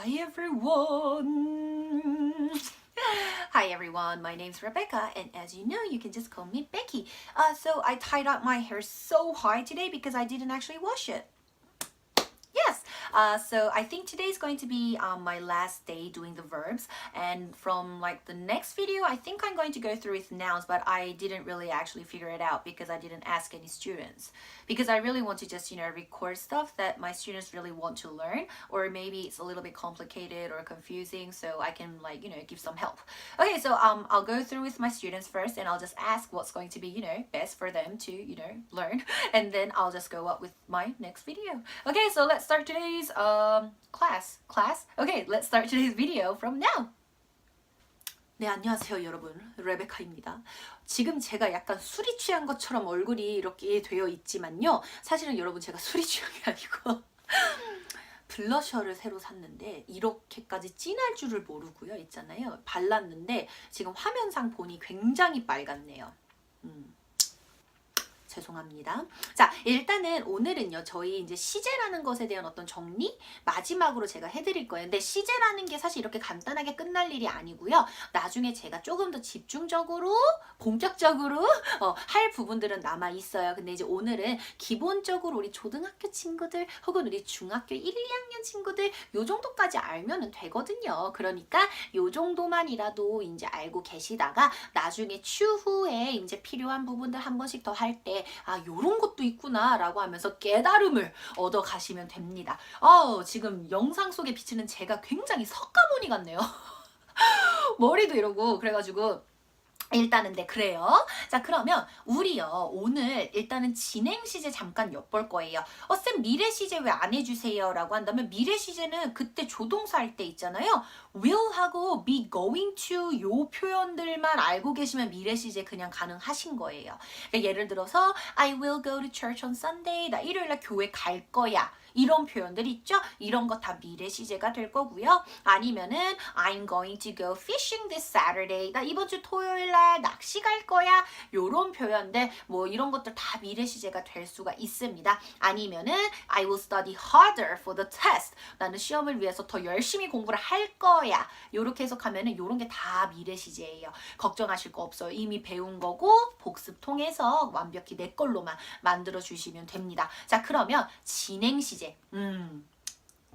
Hi everyone. Hi everyone, my name's Rebecca, and as you know, you can just call me Becky. Uh, so I tied up my hair so high today because I didn't actually wash it. Uh, so I think today is going to be um, my last day doing the verbs, and from like the next video, I think I'm going to go through with nouns, but I didn't really actually figure it out because I didn't ask any students. Because I really want to just you know record stuff that my students really want to learn, or maybe it's a little bit complicated or confusing, so I can like you know give some help. Okay, so um I'll go through with my students first, and I'll just ask what's going to be you know best for them to you know learn, and then I'll just go up with my next video. Okay, so let's start today's um class. Class. Okay, let's start today's video from now. 네, 안녕하세요, 여러분. 레베카입니다. 지금 제가 약간 술이 취한 것처럼 얼굴이 이렇게 되어 있지만요. 사실은 여러분 제가 술이 취한 게 아니고 블러셔를 새로 샀는데 이렇게까지 진할 줄을 모르고요. 있잖아요. 발랐는데 지금 화면상 보니 굉장히 빨갛네요. 음. 죄송합니다. 자, 일단은 오늘은요, 저희 이제 시제라는 것에 대한 어떤 정리 마지막으로 제가 해드릴 거예요. 근데 시제라는 게 사실 이렇게 간단하게 끝날 일이 아니고요. 나중에 제가 조금 더 집중적으로, 본격적으로 어, 할 부분들은 남아 있어요. 근데 이제 오늘은 기본적으로 우리 초등학교 친구들 혹은 우리 중학교 1, 2학년 친구들 요 정도까지 알면은 되거든요. 그러니까 요 정도만이라도 이제 알고 계시다가 나중에 추후에 이제 필요한 부분들 한 번씩 더 할 때아 요런 것도 있구나 라고 하면서 깨달음을 얻어 가시면 됩니다. 어 지금 영상 속에 비치는 제가 굉장히 석가모니 같네요. 머리도 이러고 그래가지고 일단은 네 그래요. 자 그러면 우리요 오늘 일단은 진행 시제 잠깐 엿볼 거예요. 어쌤 미래 시제 왜 안 해주세요?라고 한다면 미래 시제는 그때 조동사 할 때 있잖아요. will 하고 be going to 요 표현들만 알고 계시면 미래 시제 그냥 가능하신 거예요. 그러니까 예를 들어서 I will go to church on Sunday. 나 일요일날 교회 갈 거야. 이런 표현들 있죠? 이런 거 다 미래 시제가 될 거고요. 아니면은 I'm going to go fishing this Saturday. 나 이번 주 토요일 날 낚시 갈 거야. 요런 표현들 뭐 이런 것들 다 미래 시제가 될 수가 있습니다. 아니면은 I will study harder for the test. 나는 시험을 위해서 더 열심히 공부를 할 거야. 요렇게 해석하면은 요런 게 다 미래 시제예요. 걱정하실 거 없어요. 이미 배운 거고 복습 통해서 완벽히 내 걸로만 만들어 주시면 됩니다. 자, 그러면 진행 시제. 음.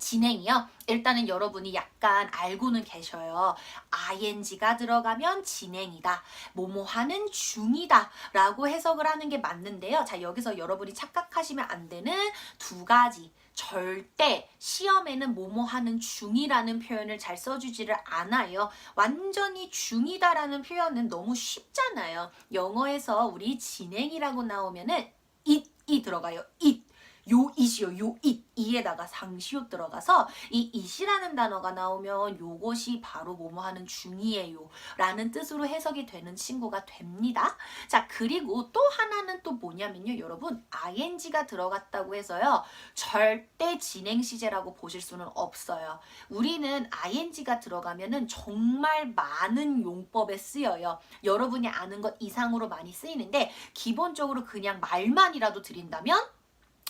진행이요. 일단은 여러분이 약간 알고는 계셔요. ing가 들어가면 진행이다. 뭐뭐 하는 중이다. 라고 해석을 하는 게 맞는데요. 자, 여기서 여러분이 착각하시면 안 되는 두 가지. 절대 시험에는 뭐뭐 하는 중이라는 표현을 잘 써주지를 않아요. 완전히 중이다라는 표현은 너무 쉽잖아요. 영어에서 우리 진행이라고 나오면은 it이 들어가요. it. 요 it이요. 요 it. 이에다가 상시옷 들어가서 이 it이라는 단어가 나오면 요것이 바로 뭐뭐 하는 중이에요. 라는 뜻으로 해석이 되는 친구가 됩니다. 자, 그리고 또 하나는 또 뭐냐면요. 여러분, ing가 들어갔다고 해서요. 절대 진행 시제라고 보실 수는 없어요. 우리는 ing가 들어가면은 정말 많은 용법에 쓰여요. 여러분이 아는 것 이상으로 많이 쓰이는데 기본적으로 그냥 말만이라도 드린다면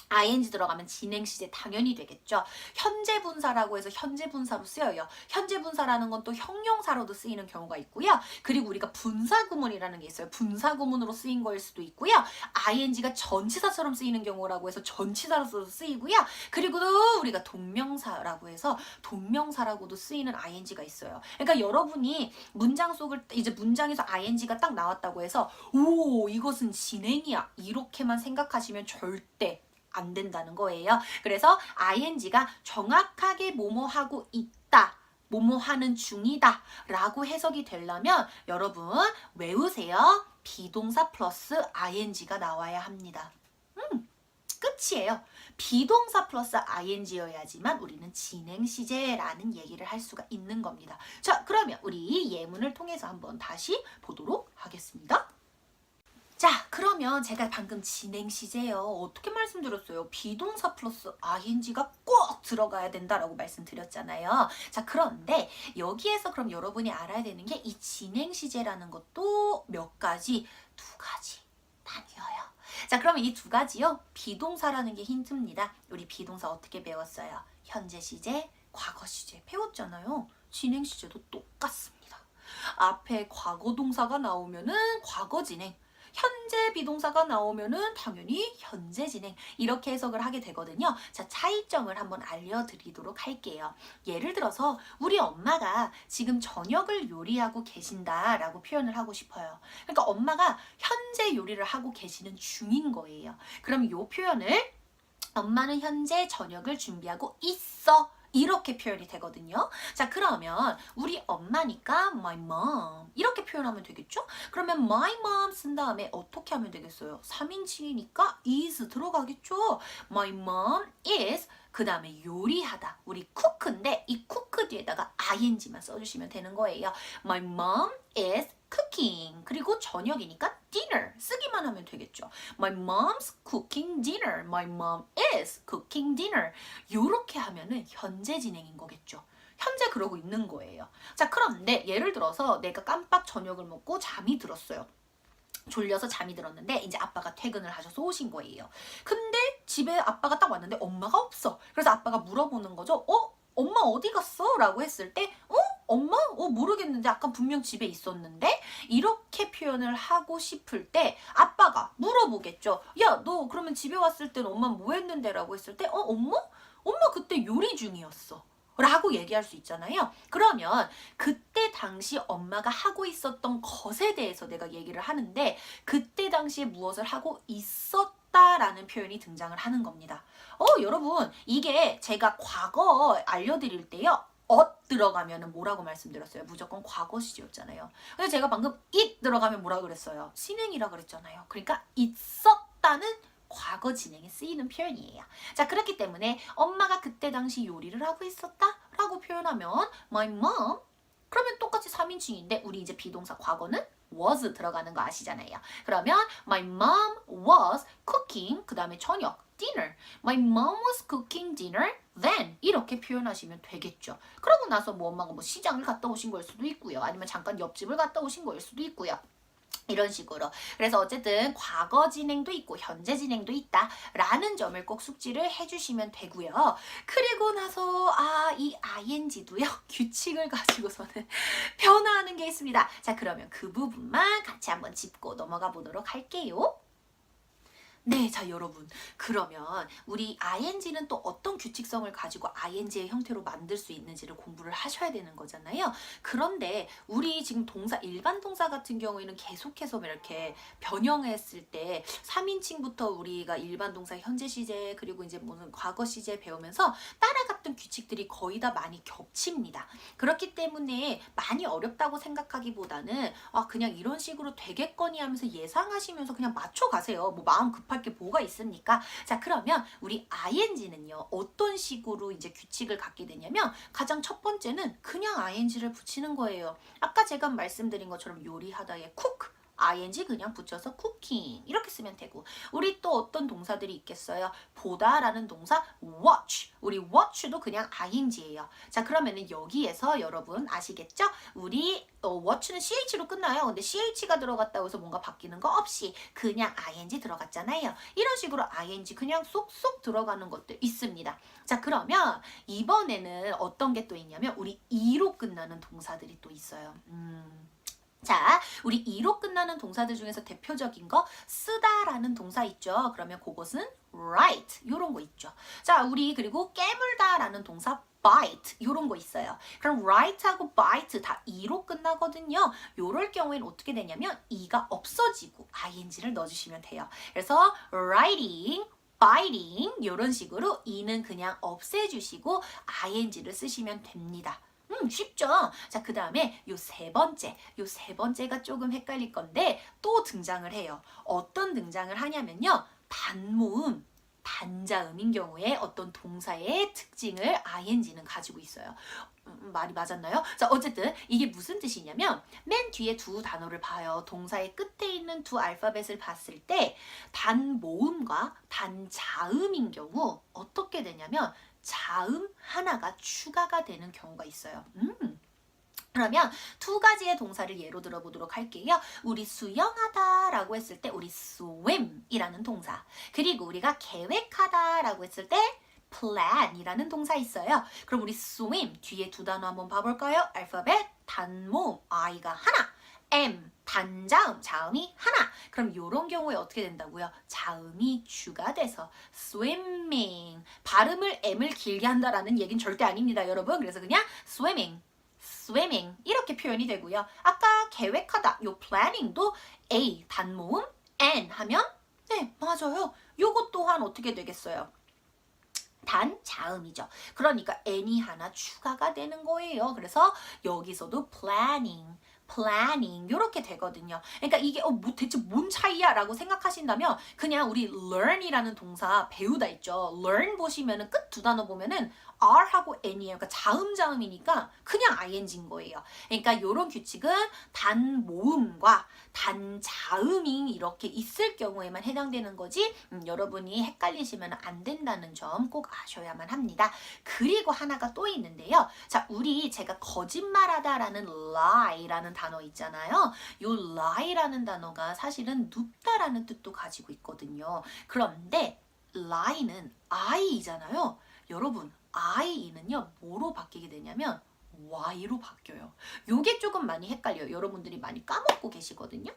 ing 들어가면 진행 시제 당연히 되겠죠. 현재 분사라고 해서 현재 분사로 쓰여요. 현재 분사라는 건 또 형용사로도 쓰이는 경우가 있고요. 그리고 우리가 분사 구문이라는 게 있어요. 분사 구문으로 쓰인 거일 수도 있고요. ing가 전치사처럼 쓰이는 경우라고 해서 전치사로서 쓰이고요. 그리고 또 우리가 동명사라고 해서 동명사라고도 쓰이는 ing가 있어요. 그러니까 여러분이 문장 속을 이제 문장에서 ing가 딱 나왔다고 해서 오 이것은 진행이야 이렇게만 생각하시면 절대 안 된다는 거예요. 그래서 ing가 정확하게 뭐뭐 하고 있다. 뭐뭐 하는 중이다 라고 해석이 되려면 여러분 외우세요. 비동사 플러스 ing가 나와야 합니다. 음, 끝이에요. 비동사 플러스 ing여야지만 우리는 진행 시제라는 얘기를 할 수가 있는 겁니다. 자, 그러면 우리 예문을 통해서 한번 다시 보도록 하겠습니다. 자, 그러면 제가 방금 진행 시제요. 어떻게 말씀드렸어요? 비동사 플러스 ing가 꼭 들어가야 된다라고 말씀드렸잖아요. 자, 그런데 여기에서 그럼 여러분이 알아야 되는 게 이 진행 시제라는 것도 몇 가지, 두 가지 나뉘어요. 자, 그러면 이 두 가지요. 비동사라는 게 힌트입니다. 우리 비동사 어떻게 배웠어요? 현재 시제, 과거 시제 배웠잖아요. 진행 시제도 똑같습니다. 앞에 과거 동사가 나오면은 과거 진행, 현재 비동사가 나오면은 당연히 현재 진행 이렇게 해석을 하게 되거든요. 자, 차이점을 한번 알려드리도록 할게요. 예를 들어서 우리 엄마가 지금 저녁을 요리하고 계신다라고 표현을 하고 싶어요. 그러니까 엄마가 현재 요리를 하고 계시는 중인 거예요. 그럼 이 표현을 엄마는 현재 저녁을 준비하고 있어. 이렇게 표현이 되거든요. 자, 그러면 우리 엄마니까 my mom 이렇게 표현하면 되겠죠? 그러면 my mom 쓴 다음에 어떻게 하면 되겠어요? 3인칭이니까 is 들어가겠죠? My mom is 그 다음에 요리하다. 우리 cook인데 이 cook 뒤에다가 ing만 써주시면 되는 거예요. My mom is cooking. 그리고 저녁이니까 dinner 쓰기만 하면 되겠죠. My mom's cooking dinner. My mom is cooking dinner. 요렇게 하면은 현재 진행인 거겠죠. 현재 그러고 있는 거예요. 자, 그런데 예를 들어서 내가 깜빡 저녁을 먹고 잠이 들었어요. 졸려서 잠이 들었는데 이제 아빠가 퇴근을 하셔서 오신 거예요. 근데 집에 아빠가 딱 왔는데 엄마가 없어. 그래서 아빠가 물어보는 거죠. 어? 엄마 어디 갔어? 라고 했을 때 어? 엄마? 어 모르겠는데 아까 분명 집에 있었는데 이렇게 표현을 하고 싶을 때 아빠가 물어보겠죠. 야 너 그러면 집에 왔을 땐 엄마 뭐 했는데? 라고 했을 때 어? 엄마? 엄마 그때 요리 중이었어. 라고 얘기할 수 있잖아요. 그러면 그때 당시 엄마가 하고 있었던 것에 대해서 내가 얘기를 하는데 그때 당시에 무엇을 하고 있었다라는 표현이 등장을 하는 겁니다. 어, 여러분, 이게 제가 과거 알려드릴 때요. 엇 들어가면은 뭐라고 말씀드렸어요? 무조건 과거 시제였잖아요. 근데 제가 방금 it 들어가면 뭐라 그랬어요? 진행이라 그랬잖아요. 그러니까 있었다는 과거 진행에 쓰이는 표현이에요. 자, 그렇기 때문에 엄마가 그때 당시 요리를 하고 있었다? 라고 표현하면 my mom 그러면 똑같이 3인칭인데 우리 이제 비동사 과거는 was 들어가는 거 아시잖아요. 그러면 my mom was cooking 그 다음에 저녁 dinner. My mom was cooking dinner then 이렇게 표현하시면 되겠죠. 그러고 나서 뭐 엄마가 뭐 시장을 갔다 오신 거일 수도 있고요. 아니면 잠깐 옆집을 갔다 오신 거일 수도 있고요. 이런 식으로. 그래서 어쨌든 과거 진행도 있고 현재 진행도 있다 라는 점을 꼭 숙지를 해주시면 되고요. 그리고 나서 아 이 ing도요 규칙을 가지고서는 변화하는 게 있습니다. 자 그러면 그 부분만 같이 한번 짚고 넘어가 보도록 할게요. 네, 자 여러분. 그러면 우리 ing는 또 어떤 규칙성을 가지고 ing의 형태로 만들 수 있는지를 공부를 하셔야 되는 거잖아요. 그런데 우리 지금 동사 일반 동사 같은 경우에는 계속해서 이렇게 변형했을 때 3인칭부터 우리가 일반 동사 현재 시제 그리고 이제 무슨 과거 시제 배우면서 따라갔던 규칙들이 거의 다 많이 겹칩니다. 그렇기 때문에 많이 어렵다고 생각하기보다는 아 그냥 이런 식으로 되겠거니 하면서 예상하시면서 그냥 맞춰 가세요. 뭐 마음 급할 게 뭐가 있습니까? 자, 그러면 우리 ing는요. 어떤 식으로 이제 규칙을 갖게 되냐면 가장 첫 번째는 그냥 ing를 붙이는 거예요. 아까 제가 말씀드린 것처럼 요리하다에 cook ing 그냥 붙여서 cooking 이렇게 쓰면 되고. 우리 또 어떤 동사들이 있겠어요? 보다라는 동사 watch. 우리 watch도 그냥 ing예요. 자 그러면은 여기에서 여러분 아시겠죠? 우리 어, watch는 ch로 끝나요. 근데 ch가 들어갔다고 해서 뭔가 바뀌는 거 없이 그냥 ing 들어갔잖아요. 이런 식으로 ing 그냥 쏙쏙 들어가는 것도 있습니다. 자 그러면 이번에는 어떤 게 또 있냐면 우리 e로 끝나는 동사들이 또 있어요. 음. 자, 우리 이로 끝나는 동사들 중에서 대표적인 거 쓰다라는 동사 있죠. 그러면 그것은 write 요런 거 있죠. 자, 우리 그리고 깨물다라는 동사 bite 요런 거 있어요. 그럼 write하고 bite 다 e로 끝나거든요. 요럴 경우에는 어떻게 되냐면 e가 없어지고 ing를 넣어주시면 돼요. 그래서 writing biting 이런 식으로 e는 그냥 없애주시고 ing를 쓰시면 됩니다. 음, 쉽죠? 자, 그 다음에 요 세 번째, 요 세 번째가 조금 헷갈릴 건데 또 등장을 해요. 어떤 등장을 하냐면요. 단모음, 단자음인 경우에 어떤 동사의 특징을 ing는 가지고 있어요. 음, 말이 맞았나요? 자, 어쨌든 이게 무슨 뜻이냐면 맨 뒤에 두 단어를 봐요. 동사의 끝에 있는 두 알파벳을 봤을 때 단모음과 단자음인 경우 어떻게 되냐면 자음 하나가 추가가 되는 경우가 있어요. 음. 그러면 두 가지의 동사를 예로 들어보도록 할게요. 우리 수영하다 라고 했을 때 우리 swim이라는 동사. 그리고 우리가 계획하다 라고 했을 때 plan이라는 동사 있어요. 그럼 우리 swim 뒤에 두 단어 한번 봐볼까요? 알파벳 단모음 i가 하나, m 단자음 자음이 하나. 그럼 이런 경우에 어떻게 된다고요? 자음이 주가 돼서 swimming 발음을 m을 길게 한다라는 얘기는 절대 아닙니다, 여러분. 그래서 그냥 swimming. swimming 이렇게 표현이 되고요. 아까 계획하다 요 planning도 a 단모음 n 하면 네 맞아요. 요것 또한 어떻게 되겠어요? 단 자음이죠. 그러니까 n이 하나 추가가 되는 거예요. 그래서 여기서도 planning, planning 이렇게 되거든요. 그러니까 이게 어, 뭐 대체 뭔 차이야 라고 생각하신다면 그냥 우리 learn이라는 동사 배우다 있죠. learn 보시면은 끝 두 단어 보면은 R하고 N이에요. 그러니까 자음 자음이니까 그냥 ing인 거예요. 그러니까 이런 규칙은 단 모음과 단 자음이 이렇게 있을 경우에만 해당되는 거지. 음, 여러분이 헷갈리시면 안 된다는 점 꼭 아셔야만 합니다. 그리고 하나가 또 있는데요. 자, 우리 제가 거짓말하다라는 lie라는 단어 있잖아요. 요 lie라는 단어가 사실은 눕다라는 뜻도 가지고 있거든요. 그런데 lie는 I잖아요. 여러분, I는요, 뭐로 바뀌게 되냐면 Y로 바뀌어요. 요게 조금 많이 헷갈려요. 여러분들이 많이 까먹고 계시거든요.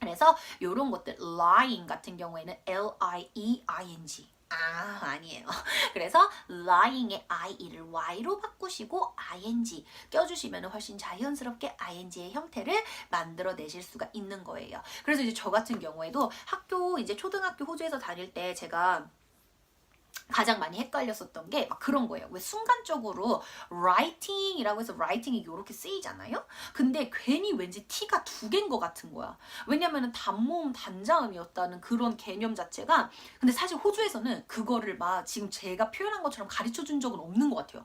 그래서 요런 것들, lying 같은 경우에는 L-I-E-I-N-G. 아, 아니에요. 그래서 lying의 IE를 Y로 바꾸시고 ing 껴주시면 훨씬 자연스럽게 ing의 형태를 만들어내실 수가 있는 거예요. 그래서 이제 저 같은 경우에도 학교, 이제 초등학교 호주에서 다닐 때 제가 가장 많이 헷갈렸었던 게 막 그런 거예요. 왜 순간적으로 writing이라고 해서 writing이 이렇게 쓰이잖아요. 근데 괜히 왠지 t가 두 개인 것 같은 거야. 왜냐면은 단모음 단자음이었다는 그런 개념 자체가 근데 사실 호주에서는 그거를 막 지금 제가 표현한 것처럼 가르쳐 준 적은 없는 것 같아요.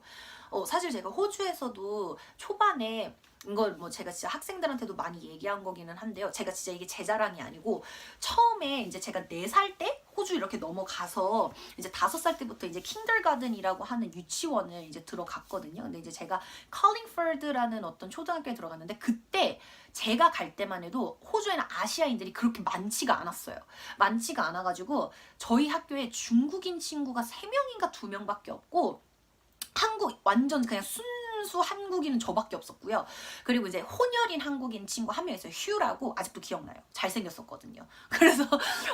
어, 사실 제가 호주에서도 초반에 이걸 뭐 제가 진짜 학생들한테도 많이 얘기한 거기는 한데요. 제가 진짜 이게 제 자랑이 아니고 처음에 이제 제가 네 살 때 호주 이렇게 넘어가서 이제 다섯 살 때부터 이제 킹들가든이라고 하는 유치원을 이제 들어갔거든요. 근데 이제 제가 컬링퍼드라는 어떤 초등학교에 들어갔는데 그때 제가 갈 때만 해도 호주에는 아시아인들이 그렇게 많지가 않았어요. 많지가 않아가지고 저희 학교에 중국인 친구가 세 명인가 두 명밖에 없고 한국 완전 그냥 순 수 한국인은 저밖에 없었고요. 그리고 이제 혼혈인 한국인 친구 한 명 있어요. 휴라고 아직도 기억나요. 잘생겼었거든요. 그래서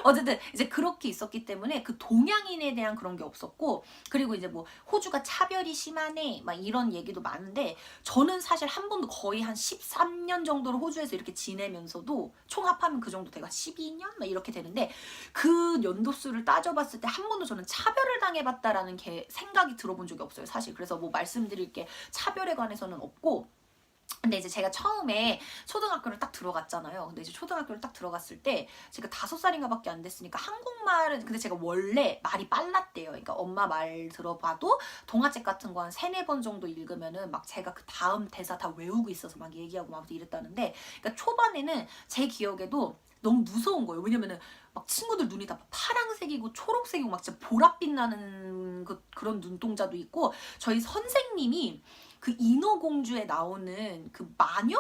어쨌든 이제 그렇게 있었기 때문에 그 동양인에 대한 그런 게 없었고 그리고 이제 뭐 호주가 차별이 심하네 막 이런 얘기도 많은데 저는 사실 한 번도 거의 한 13년 정도를 호주에서 이렇게 지내면서도 총 합하면 그 정도 돼가 12년 막 이렇게 되는데 그 연도수를 따져봤을 때 한 번도 저는 차별을 당해봤다라는 게 생각이 들어본 적이 없어요 사실 그래서 뭐 말씀드릴 게 차별 에 관해서는 없고 근데 이제 제가 처음에 초등학교를 딱 들어갔잖아요. 근데 이제 초등학교를 딱 들어갔을 때 제가 다섯 살인가 밖에 안 됐으니까 한국말은 근데 제가 원래 말이 빨랐대요. 그러니까 엄마 말 들어봐도 동화책 같은 거 한 세네 번 정도 읽으면은 막 제가 그 다음 대사 다 외우고 있어서 막 얘기하고 막 이랬다는데 그러니까 초반에는 제 기억에도 너무 무서운 거예요. 왜냐면은 막 친구들 눈이 다 파랑색이고 초록색이고 막 진짜 보랏빛 나는 그, 그런 눈동자도 있고 저희 선생님이 그 인어공주에 나오는 그 마녀?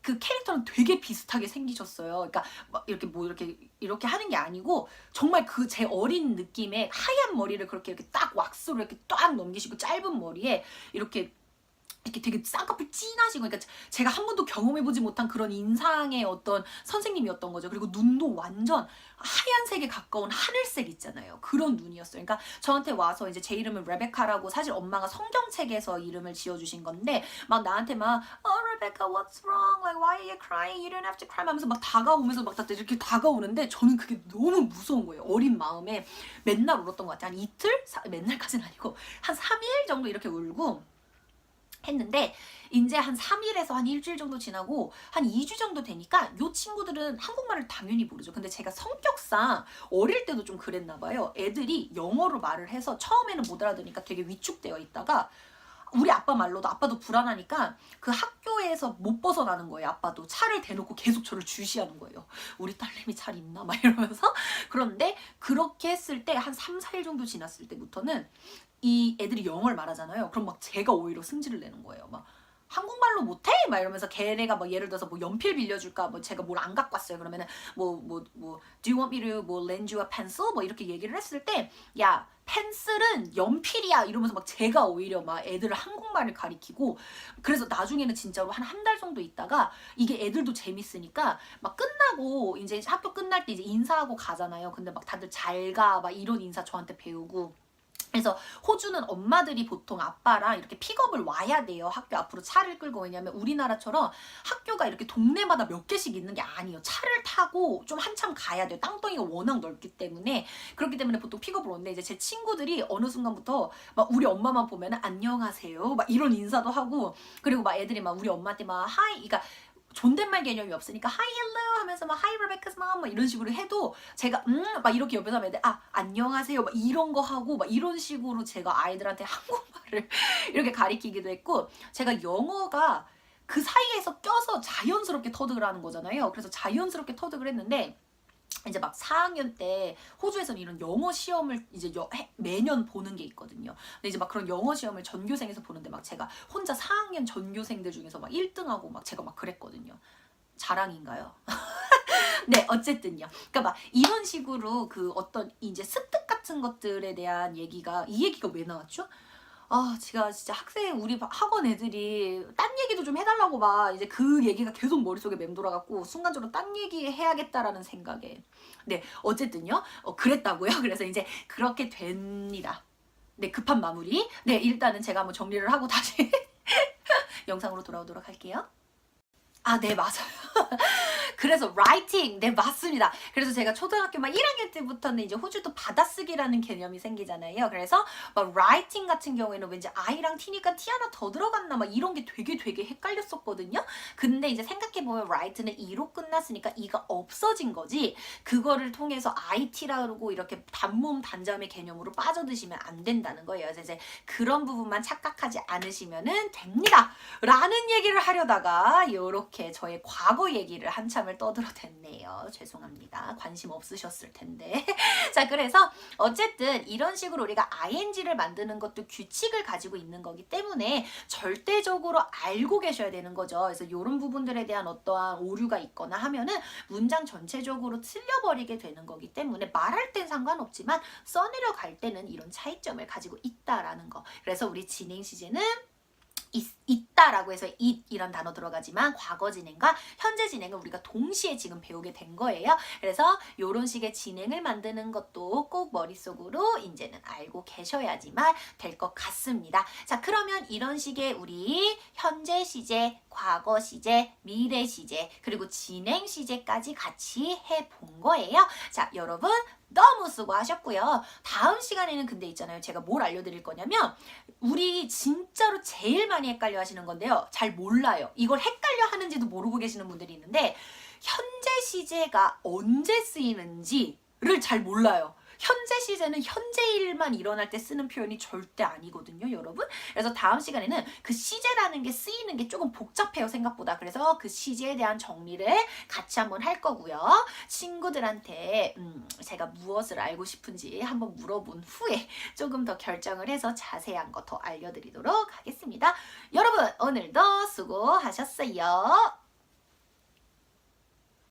그 캐릭터랑 되게 비슷하게 생기셨어요. 그러니까 막 이렇게 뭐 이렇게 이렇게 하는 게 아니고 정말 그 제 어린 느낌의 하얀 머리를 그렇게 이렇게 딱 왁스로 이렇게 딱 넘기시고 짧은 머리에 이렇게 이렇게 되게 쌍꺼풀 진하시고 그러니까 제가 한 번도 경험해보지 못한 그런 인상의 어떤 선생님이었던 거죠. 그리고 눈도 완전 하얀색에 가까운 하늘색 있잖아요. 그런 눈이었어요. 그러니까 저한테 와서 이제 제 이름은 레베카라고 사실 엄마가 성경책에서 이름을 지어주신 건데 막 나한테 막 Oh Rebecca, what's wrong? Like why are you crying? You don't have to cry. 하면서 막 다가오면서 막 이렇게 다가오는데 저는 그게 너무 무서운 거예요. 어린 마음에 맨날 울었던 것 같아요. 한 이틀? 사, 맨날까지는 아니고 한 3일 정도 이렇게 울고 했는데 이제 한 3일에서 한 일주일 정도 지나고 한 2주 정도 되니까 요 친구들은 한국말을 당연히 모르죠. 근데 제가 성격상 어릴 때도 좀 그랬나 봐요. 애들이 영어로 말을 해서 처음에는 못 알아들으니까 되게 위축되어 있다가 우리 아빠 말로도 아빠도 불안하니까 그 학교에서 못 벗어나는 거예요. 아빠도 차를 대놓고 계속 저를 주시하는 거예요. 우리 딸내미 잘 있나? 막 이러면서 그런데 그렇게 했을 때 한 3, 4일 정도 지났을 때부터는 이 애들이 영어를 말하잖아요. 그럼 막 제가 오히려 승질을 내는 거예요. 막 한국말로 못해? 막 이러면서 걔네가 뭐 예를 들어서 뭐 연필 빌려줄까? 뭐 제가 뭘 안 갖고 왔어요. 그러면은 뭐뭐 뭐 Do you want me to 뭐 lend you a pencil? 뭐 이렇게 얘기를 했을 때 야 펜슬은 연필이야 이러면서 막 제가 오히려 막 애들을 한국말을 가리키고 그래서 나중에는 진짜로 한 한 달 정도 있다가 이게 애들도 재밌으니까 막 끝나고 이제 학교 끝날 때 이제 인사하고 가잖아요. 근데 막 다들 잘 가 막 이런 인사 저한테 배우고 그래서 호주는 엄마들이 보통 아빠랑 이렇게 픽업을 와야 돼요. 학교 앞으로 차를 끌고 왜냐면 우리나라처럼 학교가 이렇게 동네마다 몇 개씩 있는 게 아니에요. 차를 타고 좀 한참 가야 돼요. 땅덩이가 워낙 넓기 때문에 그렇기 때문에 보통 픽업을 오는데 이제 제 친구들이 어느 순간부터 막 우리 엄마만 보면은 안녕하세요 막 이런 인사도 하고 그리고 막 애들이 막 우리 엄마한테 막 하이 그러니까 존댓말 개념이 없으니까 hi hello 하면서 막 hi Rebecca's mom 막 이런 식으로 해도 제가 음 막 이렇게 옆에서 하면 아 안녕하세요 막 이런 거 하고 막 이런 식으로 제가 아이들한테 한국말을 이렇게 가리키기도 했고 제가 영어가 그 사이에서 껴서 자연스럽게 터득을 하는 거잖아요. 그래서 자연스럽게 터득을 했는데 이제 막 4학년 때 호주에서는 이런 영어 시험을 이제 여- 해- 매년 보는 게 있거든요. 근데 이제 막 그런 영어 시험을 전교생에서 보는데 막 제가 혼자 4학년 전교생들 중에서 막 1등하고 막 제가 막 그랬거든요. 자랑인가요? 네, 어쨌든요. 그러니까 막 이런 식으로 그 어떤 이제 습득 같은 것들에 대한 얘기가 이 얘기가 왜 나왔죠? 아, 제가 진짜 학생 우리 학원 애들이 딴 얘기도 좀 해달라고 막 이제 그 얘기가 계속 머릿속에 맴돌아갖고 순간적으로 딴 얘기 해야겠다라는 생각에. 네 어쨌든요. 어, 그랬다고요. 그래서 이제 그렇게 됩니다. 네 급한 마무리. 네 일단은 제가 한번 정리를 하고 다시 영상으로 돌아오도록 할게요. 아 네 맞아요 그래서 writing 네 맞습니다 그래서 제가 초등학교 막 1학년 때부터는 이제 호주도 받아쓰기라는 개념이 생기잖아요 그래서 막 writing 같은 경우에는 왠지 I랑 T니까 T 하나 더 들어갔나 막 이런 게 되게 되게 헷갈렸었거든요. 근데 이제 생각해 보면 write는 E로 끝났으니까 E가 없어진 거지. 그거를 통해서 IT라 그러고 이렇게 단모음 단자음의 개념으로 빠져드시면 안 된다는 거예요. 이제 그런 부분만 착각하지 않으시면 됩니다. 라는 얘기를 하려다가 이렇게 저의 과거 얘기를 한참을 떠들어댔네요. 죄송합니다. 관심 없으셨을 텐데. 자, 그래서 어쨌든 이런 식으로 우리가 ing를 만드는 것도 규칙을 가지고 있는 거기 때문에 절대적으로 알고 계셔야 되는 거죠. 그래서 이런 부분들에 대한 어떠한 오류가 있거나 하면은 문장 전체적으로 틀려버리게 되는 거기 때문에 말할 땐 상관없지만 써내려 갈 때는 이런 차이점을 가지고 있다라는 거. 그래서 우리 진행 시제는 있, 있 다라고 해서 it 이런 단어 들어가지만 과거 진행과 현재 진행을 우리가 동시에 지금 배우게 된 거예요. 그래서 이런 식의 진행을 만드는 것도 꼭 머릿속으로 이제는 알고 계셔야지만 될 것 같습니다. 자, 그러면 이런 식의 우리 현재 시제, 과거 시제, 미래 시제, 그리고 진행 시제까지 같이 해 본 거예요. 자, 여러분 너무 수고하셨고요. 다음 시간에는 근데 있잖아요. 제가 뭘 알려드릴 거냐면 우리 진짜로 제일 많이 헷갈려 하시는 건데요. 잘 몰라요. 이걸 헷갈려 하는지도 모르고 계시는 분들이 있는데 현재 시제가 언제 쓰이는지를 잘 몰라요. 현재 시제는 현재 일만 일어날 때 쓰는 표현이 절대 아니거든요, 여러분. 그래서 다음 시간에는 그 시제라는 게 쓰이는 게 조금 복잡해요, 생각보다. 그래서 그 시제에 대한 정리를 같이 한번 할 거고요. 친구들한테 음, 제가 무엇을 알고 싶은지 한번 물어본 후에 조금 더 결정을 해서 자세한 거 더 알려드리도록 하겠습니다. 여러분, 오늘도 수고하셨어요.